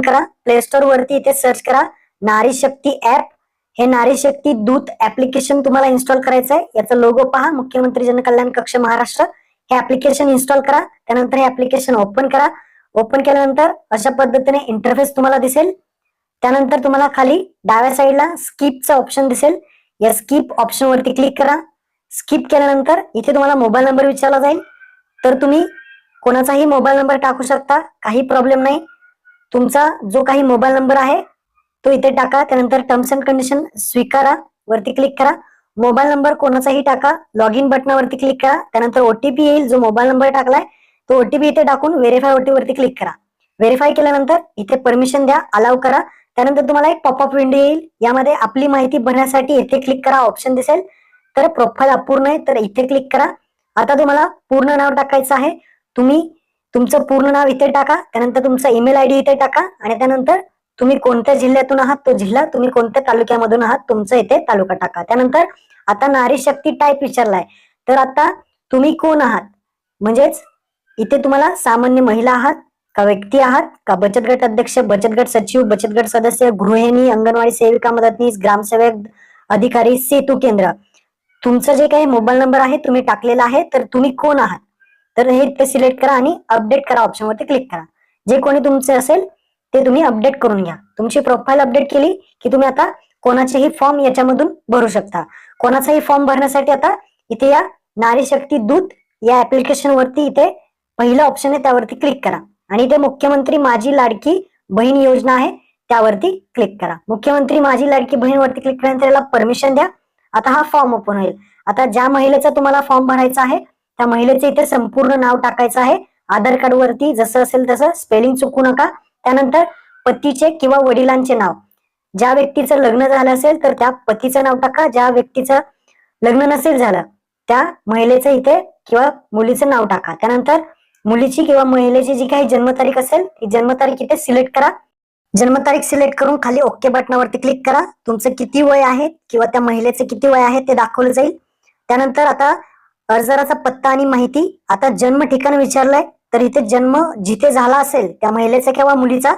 Open करा. Play store वरती इथे सर्च करा. नारी शक्ती ऍप हे नारी शक्ती दूत ऍप्लिकेशन तुम्हाला इन्स्टॉल करायचं आहे याचा लोगो पहा. मुख्यमंत्री जनकल्याण कक्ष महाराष्ट्र. हे ऍप्लिकेशन इन्स्टॉल करा. त्यानंतर हे ऍप्लिकेशन ओपन करा. ओपन केल्यानंतर अशा पद्धतीने इंटरफेस तुम्हाला दिसेल. त्यानंतर तुम्हाला खाली डाव्या साईडला स्किपचं ऑप्शन दिसेल. या स्किप ऑप्शन वरती क्लिक करा. स्किप केल्यानंतर इथे तुम्हाला मोबाईल नंबर विचारला जाईल. तर तुम्ही कोणाचाही मोबाईल नंबर टाकू शकता. काही प्रॉब्लेम नाही. तुमचा जो काही मोबाईल नंबर आहे तो इथे टाका त्यानंतर टर्म्स अँड कंडिशन स्वीकारा वरती क्लिक करा. मोबाईल नंबर कोणाचाही टाका लॉग इन बटनावरती क्लिक करा त्यानंतर ओटीपी येईल जो मोबाईल नंबर टाकलाय तो ओटीपी इथे टाकून व्हेरीफाय ओटीपी वरती क्लिक करा. व्हेरीफाय केल्यानंतर इथे परमिशन द्या अलाव करा. त्यानंतर तुम्हाला एक पॉपअप विंडो येईल. यामध्ये आपली माहिती भरण्यासाठी इथे क्लिक करा ऑप्शन दिसेल. तर प्रोफाईल अपूर्ण आहे तर इथे क्लिक करा. आता तुम्हाला पूर्ण नाव टाकायचं आहे. तुम्ही तुमचं पूर्ण नाव इथे टाका त्यानंतर तुमचा ईमेल आयडी इथे टाका आणि त्यानंतर तुम्ही कोणत्या जिल्ह्यातून आहात तो जिल्हा तुम्ही कोणत्या तालुक्यामधून आहात तुमचं इथे तालुका टाका. त्यानंतर आता नारी शक्ती टाईप विचारलाय. तर आता तुम्ही कोण आहात? म्हणजेच इथे तुम्हाला सामान्य महिला आहात का व्यक्ती आहात का बचत गट अध्यक्ष बचत गट सचिव बचत गट सदस्य गृहिणी अंगणवाडी सेविका मदतनीस ग्रामसेवक अधिकारी सेतू केंद्र. तुमचं जे काही मोबाईल नंबर आहे तुम्ही टाकलेला आहे तर तुम्ही कोण आहात? तर हे ते सिलेक्ट करा आणि अपडेट करा ऑप्शनवरती क्लिक करा. जे कोणी तुमचे असेल ते तुम्ही अपडेट करून घ्या. तुमची प्रोफाईल अपडेट केली की तुम्ही आता कोणाचेही फॉर्म याच्यामधून भरू शकता. कोणाचाही फॉर्म भरण्यासाठी आता इथे या नारी शक्ती दूत या ऍप्लिकेशन वरती इथे पहिलं ऑप्शन आहे त्यावरती क्लिक करा. आणि इथे मुख्यमंत्री माझी लाडकी बहीण योजना आहे त्यावरती क्लिक करा. मुख्यमंत्री माझी लाडकी बहीण वरती क्लिक केल्यानंतर याला परमिशन द्या. आता हा फॉर्म ओपन होईल. आता ज्या महिलेचा तुम्हाला फॉर्म भरायचा आहे त्या महिलेचे इथे संपूर्ण नाव टाकायचं आहे. आधार कार्ड वरती जसं असेल तसं स्पेलिंग चुकू नका. त्यानंतर पतीचे किंवा वडिलांचे नाव. ज्या व्यक्तीचं लग्न झालं असेल तर त्या पतीचं नाव टाका. ज्या व्यक्तीचं लग्न नसेल झालं त्या महिलेचं इथे किंवा मुलीचं नाव टाका. त्यानंतर मुलीची किंवा महिलेची जी काही जन्मतारीख असेल ती जन्मतारीख इथे सिलेक्ट करा. जन्मतारीख सिलेक्ट करून खाली ओके बटनावरती क्लिक करा. तुमचं किती वय आहे किंवा त्या महिलेचं किती वय आहे ते दाखवलं जाईल. त्यानंतर आता अर्जदाराचा पत्ता आणि माहिती. आता जन्म ठिकाण विचारलंय तर इथे जन्म जिथे झाला असेल त्या महिलेचा किंवा मुलीचा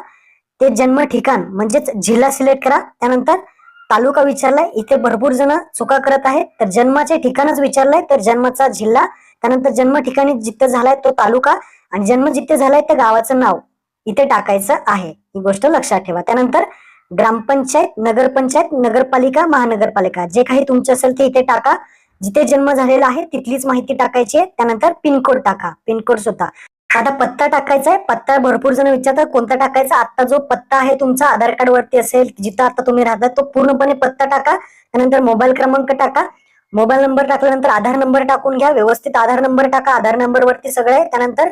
ते जन्म ठिकाण म्हणजेच जिल्हा सिलेक्ट करा. त्यानंतर तालुका विचारलाय इथे भरपूर जण चुका करत आहेत तर जन्माचे ठिकाणच विचारलंय तर जन्माचा जिल्हा त्यानंतर जन्म ठिकाणी जिथे झालाय तो तालुका आणि जन्म जिथे झालाय त्या गावाचं नाव इथे टाकायचं आहे. ही गोष्ट लक्षात ठेवा. त्यानंतर ग्रामपंचायत नगरपंचायत नगरपालिका महानगरपालिका जे काही तुमचं असेल ते इथे टाका. जिथे जन्म झालेला आहे तिथलीच माहिती टाकायची आहे. त्यानंतर पिनकोड टाका. पिनकोड सुद्धा आता पत्ता टाकायचा आहे. पत्ता भरपूर जण विचारतात कोणता टाकायचा? आता जो पत्ता आहे तुमचा आधार कार्ड वरती असेल जिथं आता तुम्ही राहता तो पूर्णपणे पत्ता टाका. त्यानंतर मोबाईल क्रमांक टाका. मोबाईल नंबर टाकल्यानंतर आधार नंबर टाकून घ्या. व्यवस्थित आधार नंबर टाका. आधार नंबर वरती सगळे. त्यानंतर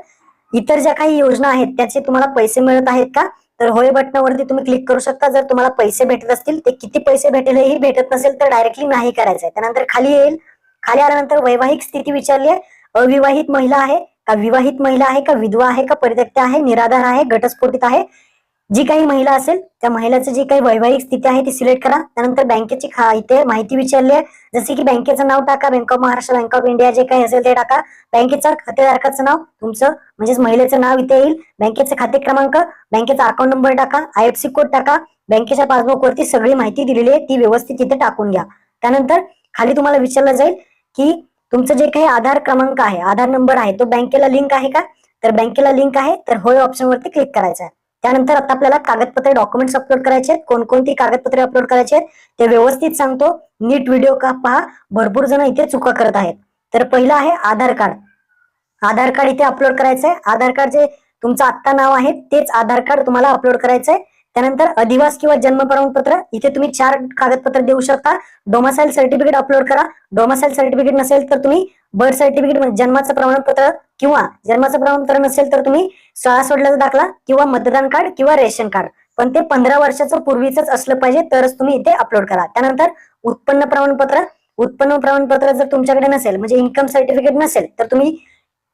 इतर ज्या काही योजना आहेत त्याचे तुम्हाला पैसे मिळत आहेत का? तर होय बटनावरती तुम्ही क्लिक करू शकता. जर तुम्हाला पैसे भेटत असतील ते किती पैसे भेटेल हेही भेटत नसेल तर डायरेक्टली नाही करायचं आहे. त्यानंतर खाली येईल. खाली आल्यानंतर वैवाहिक स्थिती विचारली आहे. अविवाहित महिला आहे का विवाहित महिला आहे का विधवा आहे का परित्यक्ता आहे निराधार आहे घटस्फोटित आहे? जी काही महिला असेल त्या महिलाचं जी काही वैवाहिक स्थिती आहे ती सिलेक्ट करा. त्यानंतर बँकेची खा इथे माहिती विचारली आहे. जसे की बँकेचं नाव टाका bank of Maharashtra bank of India जे काही असेल ते टाका. बँकेचं खातेधारकाचं नाव तुमचं म्हणजेच महिलेचं नाव इथे येईल. बँकेचे खाते क्रमांक बँकेचा अकाउंट नंबर टाका आयएफसी कोड टाका. बँकेच्या पासबुक वरती सगळी माहिती दिलेली आहे ती व्यवस्थित इथे टाकून घ्या. त्यानंतर खाली तुम्हाला विचारलं जाईल की तुमचं जे काही आधार क्रमांक आहे आधार नंबर आहे तो बँकेला लिंक आहे का? तर बँकेला लिंक आहे तर होय ऑप्शन वरती क्लिक करायचं आहे. त्यानंतर आता आपल्याला कागदपत्रे डॉक्युमेंट्स अपलोड करायचे आहेत. कोणकोणती कागदपत्रे अपलोड करायचे आहेत ते व्यवस्थित सांगतो. नीट व्हिडिओ का पहा भरपूर जण इथे चुका करत आहेत. तर पहिलं आहे आधार कार्ड. आधार कार्ड इथे अपलोड करायचं आहे आधार कार्ड जे तुमचं आत्ता नाव आहे तेच आधार कार्ड तुम्हाला अपलोड करायचं आहे त्यानंतर अधिवास किंवा जन्म प्रमाणपत्र इथे तुम्ही चार कागदपत्र देऊ शकता. डोमासाईल सर्टिफिकेट अपलोड करा. डोमासाईल सर्टिफिकेट नसेल तर तुम्ही बर्थ म्हणजे सर्टिफिकेट जन्माचं प्रमाणपत्र किंवा जन्माचं प्रमाणपत्र नसेल तर तुम्ही शाळा सोडल्याचा दाखला किंवा मतदान कार्ड किंवा रेशन कार्ड. पण ते पंधरा वर्षाचं पूर्वीच असलं पाहिजे तरच तुम्ही इथे अपलोड करा. त्यानंतर उत्पन्न प्रमाणपत्र. उत्पन्न प्रमाणपत्र जर तुमच्याकडे नसेल म्हणजे इन्कम सर्टिफिकेट नसेल तर तुम्ही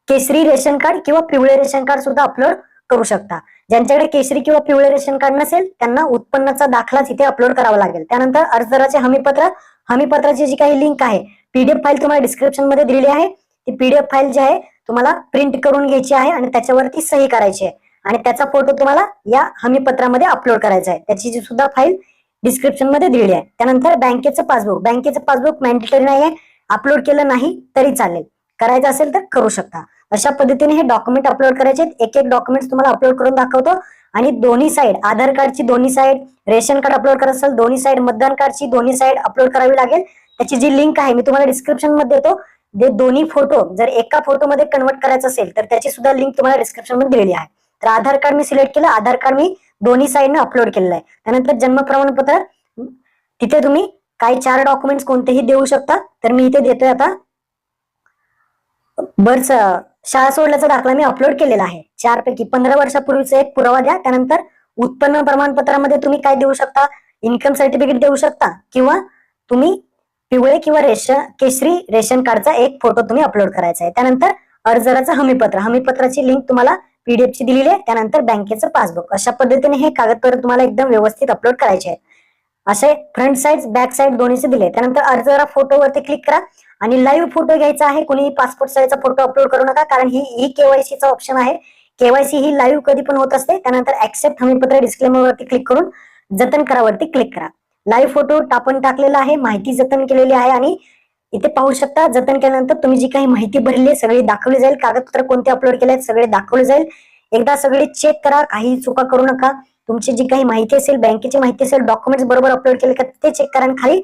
केसरी रेशन कार्ड किंवा पिवळे रेशन कार्ड सुद्धा अपलोड करू शकता. ज्यांच्याकडे केसरी किंवा पिवळे रेशन कार्ड नसेल त्यांना उत्पन्नाचा दाखलाच इथे अपलोड करावा लागेल. त्यानंतर अर्जदाराचे हमीपत्र हमीपत्राची जी काही लिंक आहे पीडीएफ फाईल तुम्हाला डिस्क्रिप्शनमध्ये दिलेली आहे. ती पीडीएफ फाईल जी आहे तुम्हाला प्रिंट करून घ्यायची आहे आणि त्याच्यावरती सही करायची आहे. आणि त्याचा फोटो तुम्हाला या हमीपत्रामध्ये अपलोड करायचा आहे. त्याची जी सुद्धा फाईल डिस्क्रिप्शनमध्ये दिलेली आहे. त्यानंतर बँकेचं पासबुक बँकेचं पासबुक मॅन्डेटरी नाही आहे अपलोड केलं नाही तरी चालेल. करायचं असेल तर करू शकता. अशा पद्धतीने हे डॉक्युमेंट अपलोड करायचे आहेत. एक एक डॉक्युमेंट तुम्हाला अपलोड करून दाखवतो. आणि दोन्ही साईड आधार कार्डची दोन्ही साईड रेशन कार्ड अपलोड करत असेल दोन्ही साईड मतदान कार्डची दोन्ही साईड अपलोड करावी लागेल. त्याची जी लिंक आहे मी तुम्हाला डिस्क्रिप्शनमध्ये देतो. जे दोन्ही फोटो जर एका फोटोमध्ये कन्वर्ट करायचं असेल तर त्याची सुद्धा लिंक तुम्हाला डिस्क्रिप्शनमध्ये दिलेली आहे. तर आधार कार्ड मी सिलेक्ट केलं. आधार कार्ड मी दोन्ही साईडने अपलोड केलेलं आहे. त्यानंतर जन्म प्रमाणपत्र तिथे तुम्ही काही चार डॉक्युमेंट्स कोणतेही देऊ शकता. तर मी इथे देतोय आता. बर्थ शाळा सोडल्याचा दाखला मी अपलोड केलेला आहे. चार पैकी पंधरा वर्षापूर्वीचा एक पुरावा द्या. त्यानंतर उत्पन्न प्रमाणपत्रामध्ये तुम्ही काय देऊ शकता? इन्कम सर्टिफिकेट देऊ शकता. किंवा तुम्ही पिवळे किंवा रेशन केशरी रेशन कार्डचा एक फोटो तुम्ही अपलोड करायचा आहे. त्यानंतर अर्जदाराचं हमीपत्र. हमीपत्राची लिंक तुम्हाला पीडीएफ ची दिलेली आहे. त्यानंतर बँकेचं पासबुक अशा पद्धतीने हे कागदपत्र तुम्हाला एकदम व्यवस्थित अपलोड करायचे आहे. असे फ्रंट साइड बॅक साइड दोन्हीचे दिले. त्यानंतर अर्जदारा फोटोवरती क्लिक करा. आणि लाईव्ह फोटो घ्यायचा आहे कोणी पासपोर्ट साईजचा फोटो अपलोड करू नका कारण ही ई केवायसीचा ऑप्शन आहे. केवायसी ही लाईव्ह कधी पण होत असते त्यानंतर ऍक्सेप्ट हमीपत्र डिस्क्लेमर वरती क्लिक करून जतन करावरती क्लिक करा. लाईव्ह फोटो टाकून टाकलेला आहे माहिती जतन केलेली आहे आणि इथे पाहू शकता जतन केल्यानंतर तुम्ही जी काही माहिती भरली आहे सगळी दाखवली जाईल. कागदपत्र कोणते अपलोड केले आहेत सगळे दाखवले जाईल. एकदा सगळे चेक करा काही चुका करू नका. तुमची जी काही माहिती असेल बँकेची माहिती असेल डॉक्युमेंट्स बरोबर अपलोड केले का ते चेक करा आणि खाली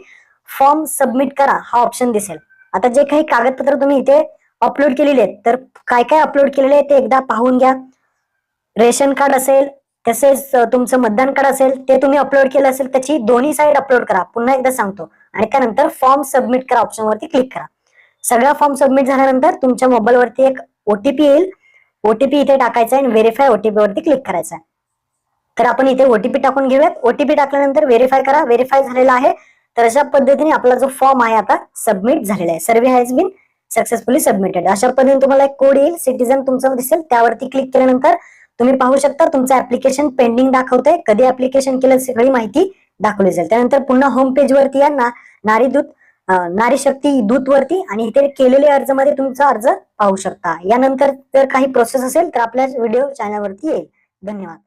फॉर्म सबमिट करा हा ऑप्शन दिसेल. आता जे काही कागदपत्र तुम्ही इथे अपलोड केलेले आहेत तर काय काय अपलोड केलेले आहे ते एकदा पाहून घ्या. रेशन कार्ड असेल तसेच तुमचं मतदान कार्ड असेल ते तुम्ही अपलोड केलं असेल त्याची दोन्ही साईड अपलोड करा. पुन्हा एकदा सांगतो. आणि त्यानंतर फॉर्म सबमिट करा ऑप्शन वरती क्लिक करा. सगळा फॉर्म सबमिट झाल्यानंतर तुमच्या मोबाईलवरती एक ओटीपी येईल. ओटीपी इथे टाकायचा आहे आणि व्हेरीफाय ओटीपी वरती क्लिक करायचा आहे. तर आपण इथे ओटीपी टाकून घेऊयात. ओटीपी टाकल्यानंतर व्हेरीफाय करा. व्हेरीफाय झालेला आहे. तर अशा पद्धतीने आपला जो फॉर्म आहे आता सबमिट झालेला आहे. Survey has been successfully submitted अशा पद्धतीने तुम्हाला एक कोड येईल सिटीजन तुमचं दिसेल त्यावरती क्लिक केल्यानंतर तुम्ही पाहू शकता तुमचं ऍप्लिकेशन पेंडिंग दाखवतंय. कधी ऍप्लिकेशन केलं सगळी माहिती दाखवली जाईल. त्यानंतर पुन्हा होम पेज वरती या ना नारी दूत नारी शक्ती दूत वरती आणि इथे केलेले अर्जमध्ये तुमचा अर्ज पाहू शकता. यानंतर जर काही प्रोसेस असेल तर आपल्या व्हिडिओ चॅनलवरती येईल. धन्यवाद.